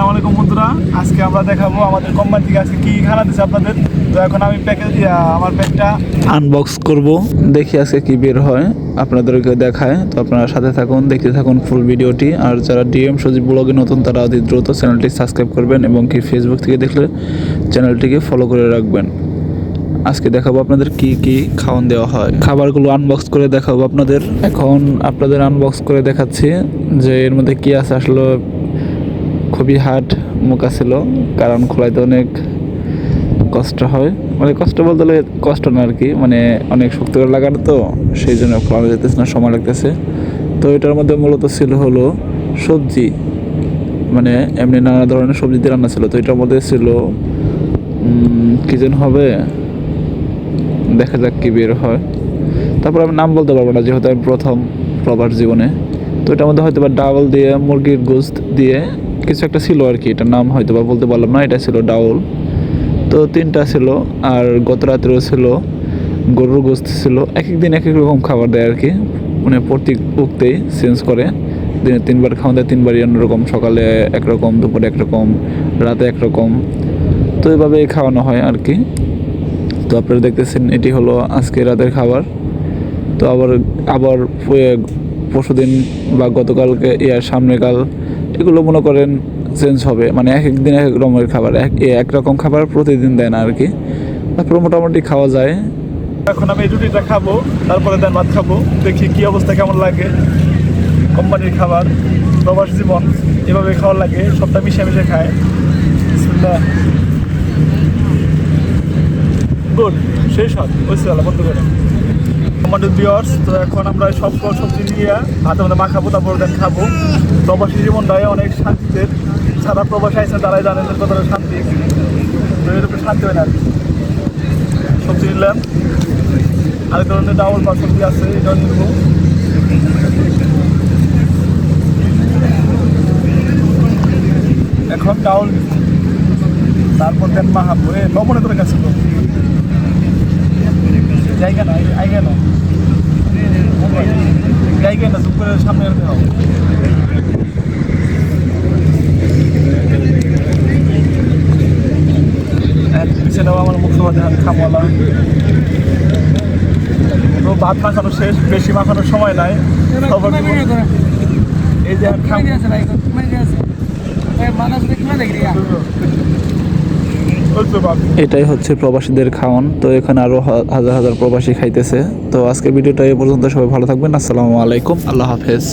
আসসালামু আলাইকুম বন্ধুরা। আজকে আমরা দেখাবো আমাদের কোম্পানি থেকে আজকে কি খানা দিচ্ছে আপনাদের। তো এখন আমি প্যাকেজ আমার প্যাকটা আনবক্স করব, দেখি আজকে কি বের হয় আপনাদেরকে দেখায়। তো আপনারা সাথে থাকুন, দেখতে থাকুন ফুল ভিডিওটি। আর যারা ডিএম সজীব ব্লগে নতুন, তারা অতি দ্রুত চ্যানেলটি সাবস্ক্রাইব করবেন এবং কি ফেসবুক থেকে দেখলে চ্যানেলটিকে ফলো করে রাখবেন। আজকে দেখাবো আপনাদের কি কি খাওয়ান দেওয়া হয়। খাবারগুলো আনবক্স করে দেখাবো আপনাদের। এখন আপনাদের আনবক্স করে দেখাচ্ছি যে এর মধ্যে কি আছে, আসলে খুবই হার্ড মুখা ছিল, কারণ খোলাইতে অনেক কষ্ট হয়। মানে কষ্ট বলতে হলে কষ্ট না আর কি মানে অনেক শক্তি করে লাগানো তো, সেই জন্য খোলানো যেতেছে না, সময় লাগতেছে। তো এটার মধ্যে মূলত ছিল হলো সবজি মানে এমনি নানা ধরনের সবজি দিয়ে রান্না ছিল। তো এটার মধ্যে ছিল কি যেন হবে? দেখা যাক কি বের হয়। তারপর আমি নাম বলতে পারব না, যেহেতু আমি প্রথম, প্রবাস জীবনে। তো এটার মধ্যে হয়তো বা ডাবল দিয়ে, মুরগির গোস্ত দিয়ে কিছু একটা ছিল আর কি, এটার নাম হয়তো বা বলতে পারলাম না, এটা ছিল ডাউল। তো তিনটা ছিল, আর গত রাত্রেও ছিল, গরুর গোস্ত ছিল এক এক দিন এক এক রকম খাবার দেয় আর কি মানে প্রত্যেক উক্তেই চেঞ্জ করে, দিনে তিনবার খাওয়া দেয়, তিনবারই অন্যরকম, সকালে একরকম, দুপুরে একরকম, রাতে একরকম, তো এইভাবেই খাওয়ানো হয় আর কি। তো আপনারা দেখতেছেন, এটি হলো আজকে রাতের খাবার। তো আবার আবার পরশু দিন বা গতকালকে, ইয়ার সামনেকাল এগুলো মনে করেন চেঞ্জ হবে। মানে এক এক দিন এক এক রকমের খাবার, এক এ এক রকম খাবার প্রতিদিন দেয় না আর কি। তারপর মোটামুটি খাওয়া যায়। এখন আমি রুটিটা খাব, তারপরে দেন ভাত খাব, দেখি কি অবস্থা, কেমন লাগে। কোম্পানির খাবার, প্রবাস জীবন, এভাবে খাওয়ার লাগে, সবটা মিশে মিশে খায়। গুড সেই সব পারলাম বন্ধ করে আমাদের বিয়ার্স তো এখন আমরা সব সবজি নিয়ে হাতে মধ্যে মাখাবো তারপর দেন খাব। প্রবাসী জীবনটাই অনেক শান্তিতে, সারা প্রবাসী আছে, তারাই জানেন কতটা শান্তি। তো এরকম শান্তি হয় না আর। সবজি নিলাম। আরেক ধরনের ডাউল বা সবজি আছে, এটাও নিবো। এখন ডাউল, তারপর দেন মাহাবো এ লবণে করে গেছে তো জায়গা না আইগা না জায়গা না জুম করে সামনে আনতে হবে পিছনেও আমার মুখ্যমন্ত্রী খামওয়ালা তো ভাত মাখানো শেষ বেশি মাখানোর সময় নাই এই যে আর খাম এটাই হচ্ছে প্রবাসীদের খাওয়ান। তো এখানে আরও হাজার হাজার প্রবাসী খাইতেছে। তো আজকে ভিডিওটা এ পর্যন্ত। সবাই ভালো থাকবেন। আসসালামু আলাইকুম। আল্লাহ হাফেজ।